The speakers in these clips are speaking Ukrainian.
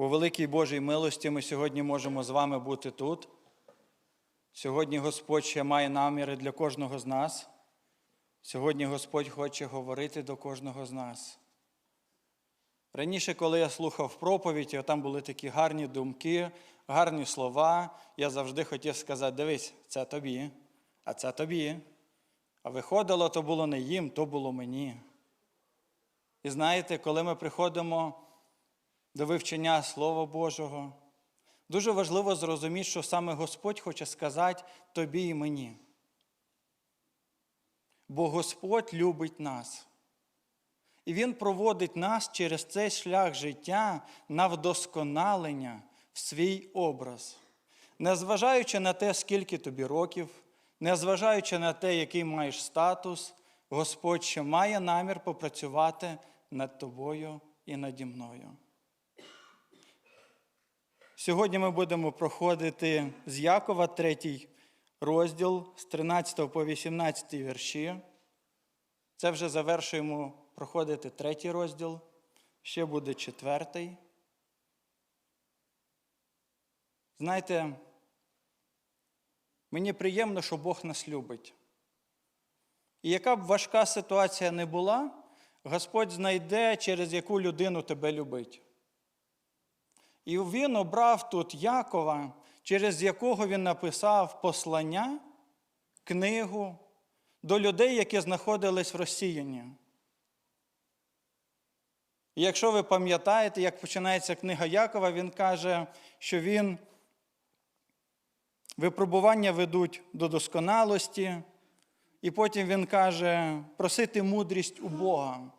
По великій Божій милості ми сьогодні можемо з вами бути тут. Сьогодні Господь ще має наміри для кожного з нас. Сьогодні Господь хоче говорити до кожного з нас. Раніше, коли я слухав проповідь, там були такі гарні думки, гарні слова, я завжди хотів сказати: дивись, це тобі, а це тобі. А виходило, то було не їм, то було мені. І знаєте, коли ми приходимо до вивчення Слова Божого, дуже важливо зрозуміти, що саме Господь хоче сказати тобі і мені. Бо Господь любить нас. І Він проводить нас через цей шлях життя на вдосконалення в свій образ. Незважаючи на те, скільки тобі років, незважаючи на те, який маєш статус, Господь ще має намір попрацювати над тобою і наді мною. Сьогодні ми будемо проходити з Якова третій розділ з 13 по 18 вірші. Це вже завершуємо проходити третій розділ, ще буде четвертий. Знаєте, мені приємно, що Бог нас любить. І яка б важка ситуація не була, Господь знайде, через яку людину тебе любить. І він обрав тут Якова, через якого він написав послання, книгу до людей, які знаходились в розсіянні. Якщо ви пам'ятаєте, як починається книга Якова, він каже, що він випробування ведуть до досконалості, і потім він каже просити мудрість у Бога.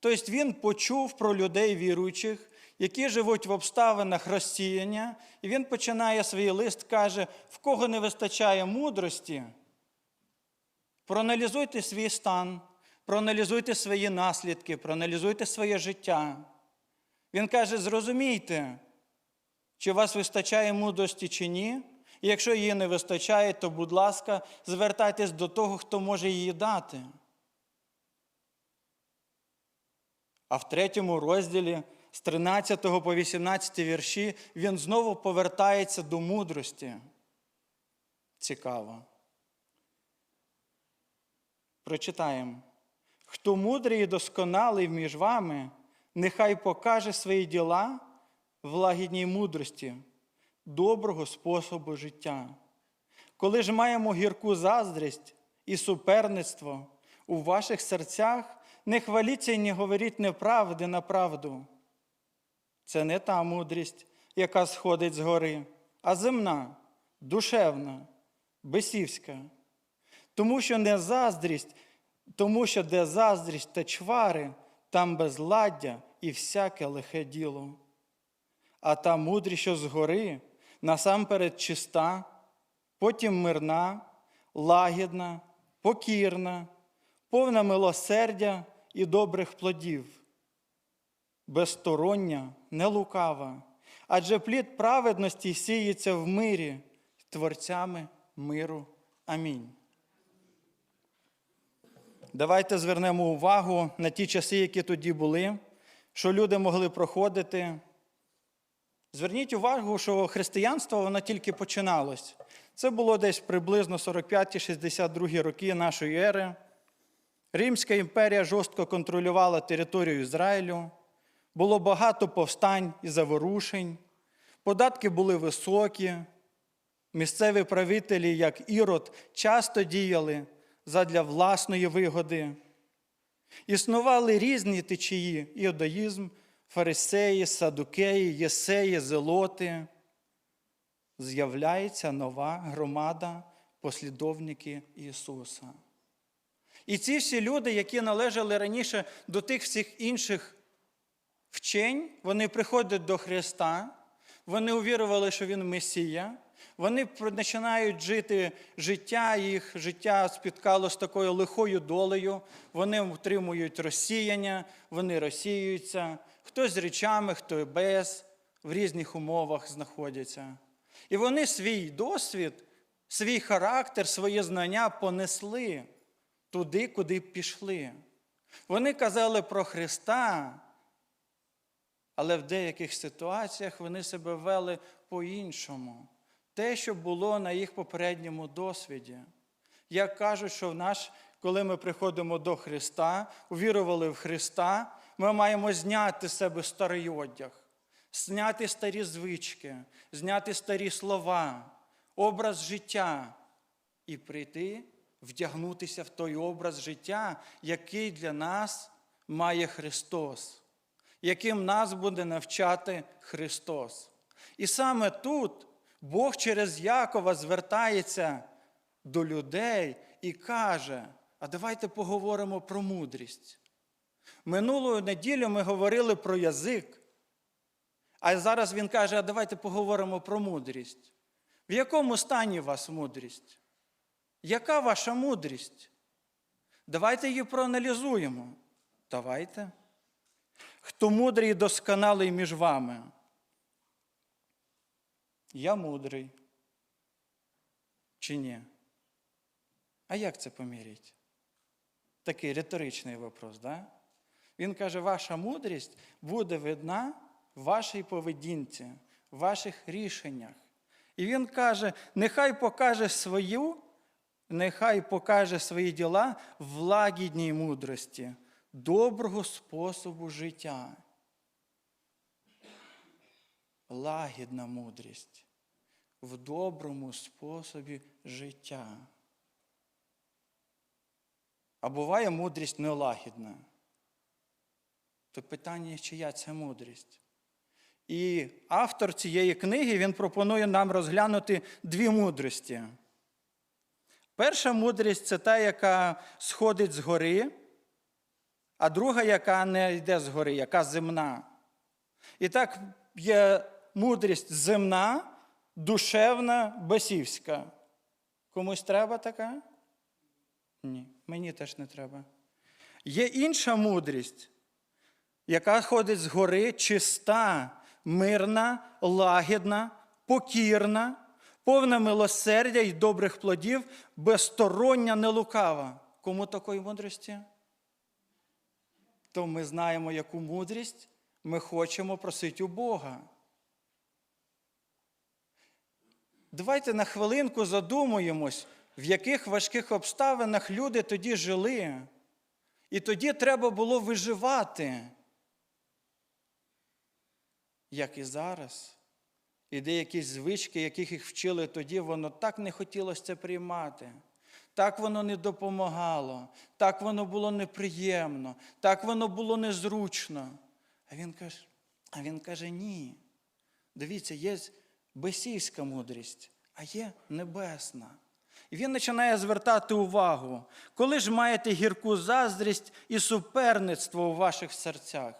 Тобто він почув про людей віруючих, які живуть в обставинах розсіяння, і він починає свій лист, каже, в кого не вистачає мудрості, проаналізуйте свій стан, проаналізуйте свої наслідки, проаналізуйте своє життя. Він каже: зрозумійте, чи у вас вистачає мудрості чи ні. І якщо її не вистачає, то, будь ласка, звертайтесь до того, хто може її дати. А в третьому розділі з 13 по 18 вірші він знову повертається до мудрості. Цікаво. Прочитаємо. Хто мудрий і досконалий між вами, нехай покаже свої діла в лагідній мудрості, доброго способу життя. Коли ж маємо гірку заздрість і суперництво у ваших серцях, не хваліться і не говоріть неправди на правду. Це не та мудрість, яка сходить з гори, а земна, душевна, бесівська. Тому що не заздрість, тому що де заздрість та чвари, там безладдя і всяке лихе діло. А та мудрість, що згори, насамперед чиста, потім мирна, лагідна, покірна, повна милосердя і добрих плодів, безстороння, нелукава, адже плід праведності сіється в мирі творцями миру. Амінь. Давайте звернемо увагу на ті часи, які тоді були, що люди могли проходити. Зверніть увагу, що християнство воно тільки починалось. Це було десь приблизно 45-62 роки нашої ери. Римська імперія жорстко контролювала територію Ізраїлю, було багато повстань і заворушень, податки були високі, місцеві правителі, як Ірод, часто діяли задля власної вигоди. Існували різні течії іудаїзм, фарисеї, садукеї, єсеї, зелоти. З'являється нова громада послідовники Ісуса. І ці всі люди, які належали раніше до тих всіх інших вчень, вони приходять до Христа, вони увірували, що Він Месія, вони починають жити життя, їх життя спіткало з такою лихою долею, вони отримують розсіяння, вони розсіюються, хтось з речами, хто без, в різних умовах знаходяться. І вони свій досвід, свій характер, своє знання понесли туди, куди пішли. Вони казали про Христа, Але в деяких ситуаціях вони себе вели по-іншому. Те, що було на їх попередньому досвіді. Як кажуть, що в наш, коли ми приходимо до Христа, увірували в Христа, ми маємо зняти з себе старий одяг, зняти старі звички, зняти старі слова, образ життя і прийти, вдягнутися в той образ життя, який для нас має Христос, яким нас буде навчати Христос. І саме тут Бог через Якова звертається до людей і каже: а давайте поговоримо про мудрість. Минулої неділю ми говорили про язик, а зараз він каже: а давайте поговоримо про мудрість. В якому стані у вас мудрість? Яка ваша мудрість? Давайте її проаналізуємо. Давайте. Хто мудрий і досконалий між вами? Я мудрий. Чи ні? А як це поміряти? Такий риторичний вопрос, да? Він каже, ваша мудрість буде видна в вашій поведінці, в ваших рішеннях. І він каже, нехай покаже свою, нехай покаже свої діла в лагідній мудрості, доброго способу життя. Лагідна мудрість в доброму способі життя. А буває мудрість нелагідна. То питання, чия це мудрість. І автор цієї книги він пропонує нам розглянути дві мудрості. Перша мудрість це та, яка сходить з гори, а друга, яка не йде з гори, яка земна. І так є мудрість земна, душевна, бесівська. Комусь треба така? Ні, мені теж не треба. Є інша мудрість, яка ходить з гори, чиста, мирна, лагідна, покірна, повна милосердя і добрих плодів, безстороння, нелукава. Кому такої мудрості? То ми знаємо, яку мудрість ми хочемо просити у Бога. Давайте на хвилинку задумуємось, в яких важких обставинах люди тоді жили. І тоді треба було виживати. Як і зараз. І деякі звички, яких їх вчили тоді, воно так не хотілося це приймати. Так воно не допомагало, так воно було неприємно, так воно було незручно. А він каже, а він каже, ні. Дивіться, є бесійська мудрість, а є небесна. І він починає звертати увагу, коли ж маєте гірку заздрість і суперництво у ваших серцях.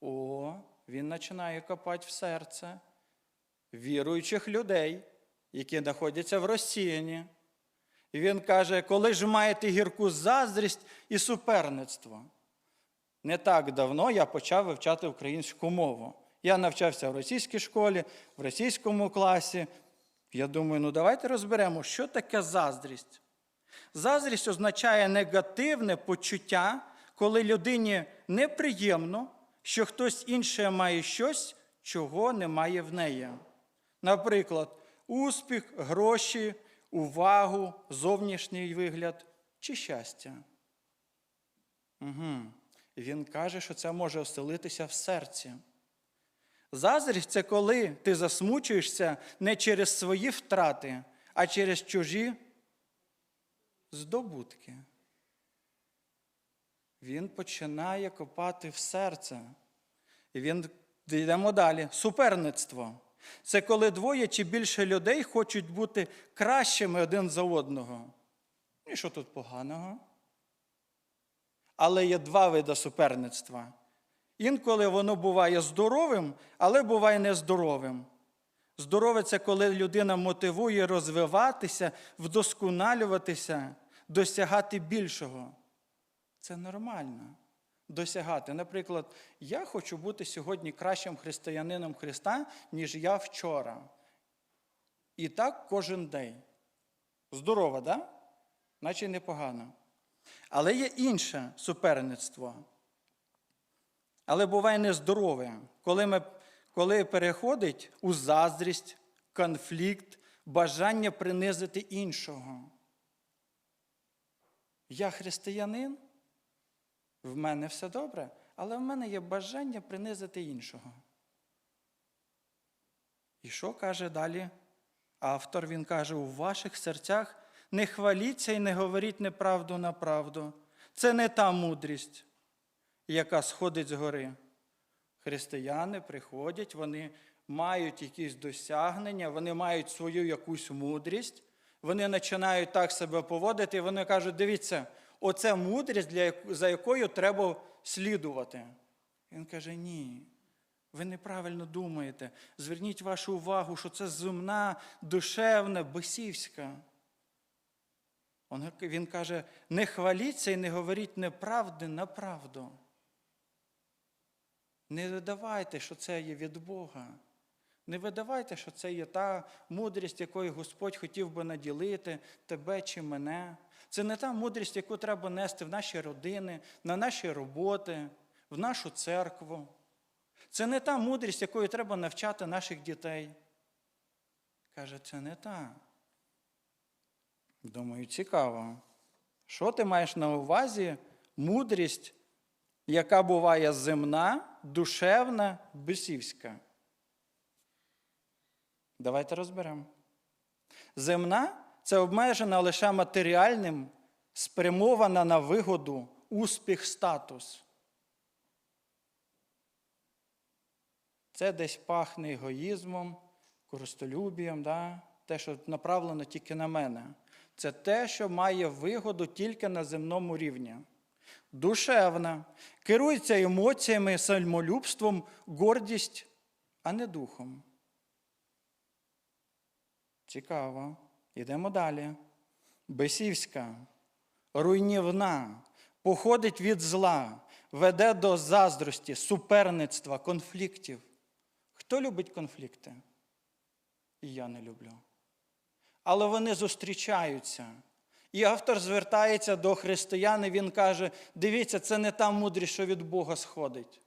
О, він починає копати в серце віруючих людей, які знаходяться в розсіянні. І він каже, коли ж маєте гірку заздрість і суперництво. Не так давно я почав вивчати українську мову. Я навчався в російській школі, в російському класі. Я думаю, ну давайте розберемо, що таке заздрість. Заздрість означає негативне почуття, коли людині неприємно, що хтось інший має щось, чого немає в неї. Наприклад, успіх, гроші, увагу, зовнішній вигляд чи щастя. Угу. Він каже, що це може оселитися в серці. Заздрість це коли ти засмучуєшся не через свої втрати, а через чужі здобутки. Він починає копати в серце. І він йдемо далі. Суперництво. Це коли двоє чи більше людей хочуть бути кращими один за одного. І що тут поганого? Але є два види суперництва. Інколи воно буває здоровим, але буває нездоровим. Здорове це коли людина мотивує розвиватися, вдосконалюватися, досягати більшого. Це нормально досягати. Наприклад, я хочу бути сьогодні кращим християнином Христа, ніж я вчора. І так кожен день. Здорово, да? Наче непогано. Але є інше суперництво. Але буває нездорове, коли, ми, коли переходить у заздрість, конфлікт, бажання принизити іншого. Я християнин, в мене все добре, але в мене є бажання принизити іншого. І що каже далі автор? Він каже: у ваших серцях не хваліться і не говоріть неправду на правду. Це не та мудрість, яка сходить з гори. Християни приходять, вони мають якісь досягнення, вони мають свою якусь мудрість, вони починають так себе поводити, і вони кажуть: дивіться, оце мудрість, для за якою треба слідувати. Він каже: ні. Ви неправильно думаєте. Зверніть вашу увагу, що це земна, душевна, бесівська. Він каже: не хваліться і не говоріть неправди на правду. Не видавайте, що це є від Бога. Не видавайте, що це є та мудрість, якою Господь хотів би наділити тебе чи мене. Це не та мудрість, яку треба нести в наші родини, на наші роботи, в нашу церкву. Це не та мудрість, якою треба навчати наших дітей. Каже, це не та. Думаю, цікаво. Що ти маєш на увазі мудрість, яка буває земна, душевна, бесівська? Давайте розберемо. Земна це обмежена лише матеріальним, спрямована на вигоду, успіх, статус. Це десь пахне егоїзмом, користолюбієм, да? те, що направлено тільки на мене. Це те, що має вигоду тільки на земному рівні. Душевна, керується емоціями, самолюбством, гордість, а не духом. Цікаво. Йдемо далі. Бесівська, руйнівна, походить від зла, веде до заздрості, суперництва, конфліктів. Хто любить конфлікти? І я не люблю. Але вони зустрічаються. І автор звертається до християн, і він каже: дивіться, це не та мудрість, що від Бога сходить.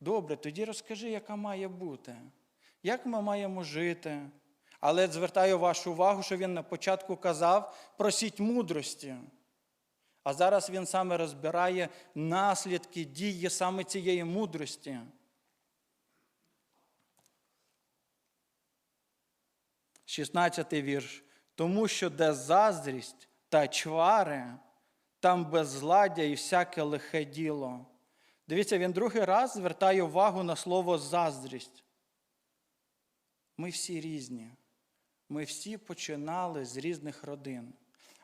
Добре, тоді розкажи, яка має бути. Як ми маємо жити? Але звертаю вашу увагу, що він на початку казав: просіть мудрості. А зараз він саме розбирає наслідки дії саме цієї мудрості. Шістнадцятий вірш. Тому що де заздрість та чвари, там беззладдя і всяке лихе діло. Дивіться, він другий раз звертає увагу на слово заздрість. Ми всі різні. Ми всі починали з різних родин.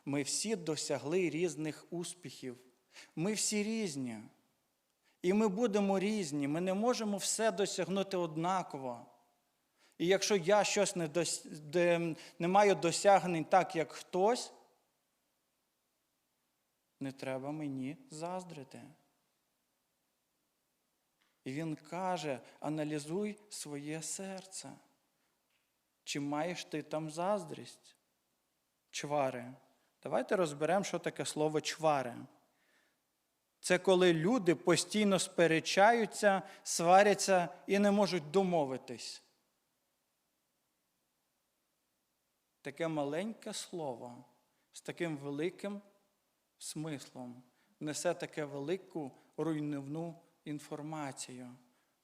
Ми всі досягли різних успіхів. Ми всі різні. І ми будемо різні. Ми не можемо все досягнути однаково. І якщо я щось не, дос... не маю досягнень так, як хтось, не треба мені заздрити. І він каже: аналізуй своє серце. Чи маєш ти там заздрість? Чвари. Давайте розберемо, що таке слово чвари. Це коли люди постійно сперечаються, сваряться і не можуть домовитись. Таке маленьке слово з таким великим смислом несе таке велику руйнівну інформацію.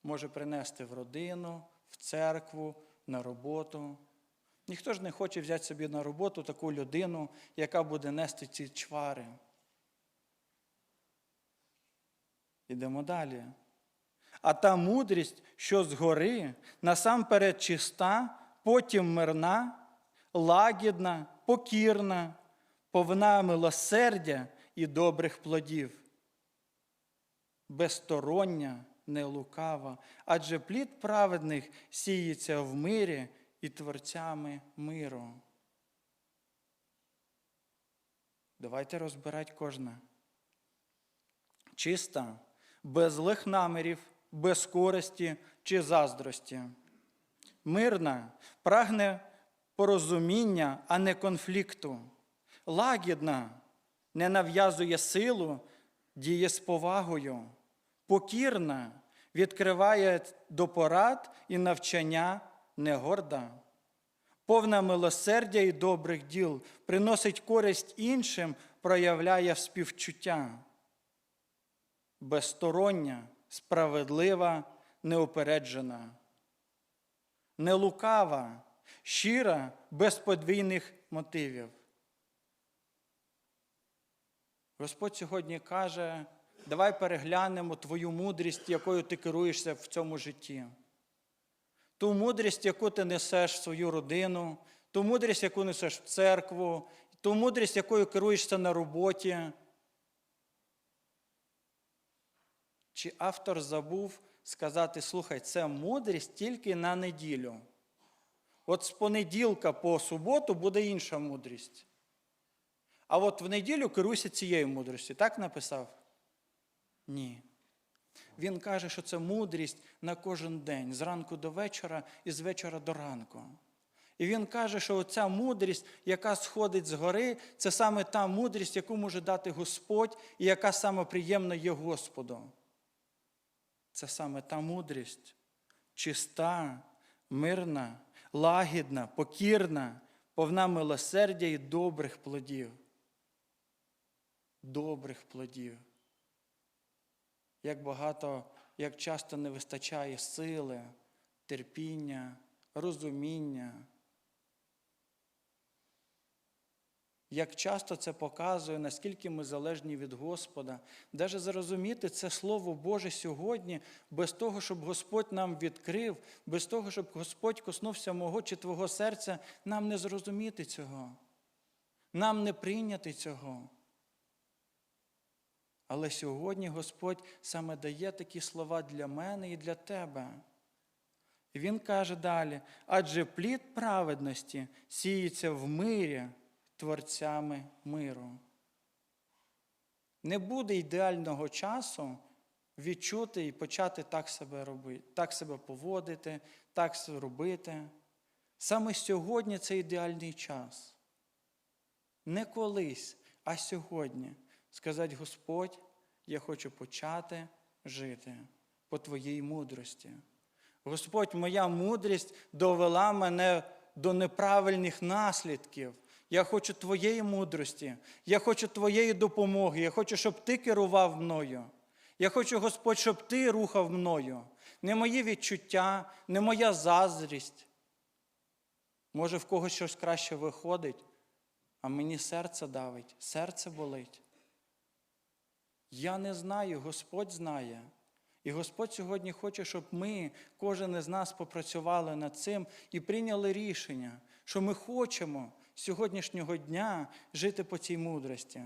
Може принести в родину, в церкву, на роботу. Ніхто ж не хоче взяти собі на роботу таку людину, яка буде нести ці чвари. Ідемо далі. А та мудрість, що згори, насамперед чиста, потім мирна, лагідна, покірна, повна милосердя і добрих плодів, безстороння, не лукава, адже плід праведних сіється в мирі і творцями миру. Давайте розбирати кожне. Чиста, без злих намірів, без користі чи заздрості. Мирна, прагне порозуміння, а не конфлікту. Лагідна, не нав'язує силу, діє з повагою. покірна, відкриває до порад і навчання не горда. Повна милосердя і добрих діл, приносить користь іншим, проявляє співчуття. Безстороння, справедлива, неупереджена, не лукава, щира, без подвійних мотивів. Господь сьогодні каже, давай переглянемо твою мудрість, якою ти керуєшся в цьому житті. Ту мудрість, яку ти несеш в свою родину, ту мудрість, яку несеш в церкву, ту мудрість, якою керуєшся на роботі. Чи автор забув сказати, слухай, це мудрість тільки на неділю. От з понеділка по суботу буде інша мудрість. А от в неділю керуйся цією мудрістю. Так написав? Ні. Він каже, що це мудрість на кожен день, зранку до вечора і з вечора до ранку. І він каже, що оця мудрість, яка сходить з гори, це саме та мудрість, яку може дати Господь, і яка саме приємна є Господу. Це саме та мудрість, чиста, мирна, лагідна, покірна, повна милосердя і добрих плодів. Добрих плодів. Як багато, як часто не вистачає сили, терпіння, розуміння. Як часто це показує, наскільки ми залежні від Господа, Даже зрозуміти це Слово Боже сьогодні, без того, щоб Господь нам відкрив, без того, щоб Господь коснувся мого чи твого серця, нам не зрозуміти цього, нам не прийняти цього. Але сьогодні Господь саме дає такі слова для мене і для тебе. І Він каже далі: адже плід праведності сіється в мирі творцями миру. Не буде ідеального часу відчути і почати так себе робити, так себе поводити, так робити. Саме сьогодні це ідеальний час. Не колись, а сьогодні сказати, Господь, я хочу почати жити по Твоїй мудрості. Господь, моя мудрість довела мене до неправильних наслідків. Я хочу Твоєї мудрості, я хочу Твоєї допомоги, я хочу, щоб Ти керував мною. Я хочу, Господь, щоб Ти рухав мною. Не мої відчуття, не моя заздрість. Може, в когось щось краще виходить, а мені серце давить, серце болить. Я не знаю, Господь знає. І Господь сьогодні хоче, щоб ми, кожен із нас, попрацювали над цим і прийняли рішення, що ми хочемо сьогоднішнього дня жити по цій мудрості.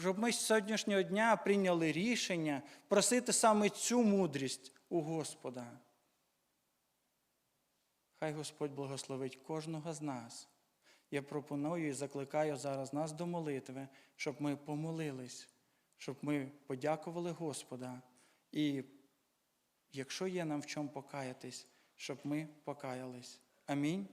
Щоб ми з сьогоднішнього дня прийняли рішення просити саме цю мудрість у Господа. Хай Господь благословить кожного з нас. Я пропоную і закликаю зараз нас до молитви, щоб ми помолились, щоб ми подякували Господа. І якщо є нам в чому покаятись, щоб ми покаялись. Амінь.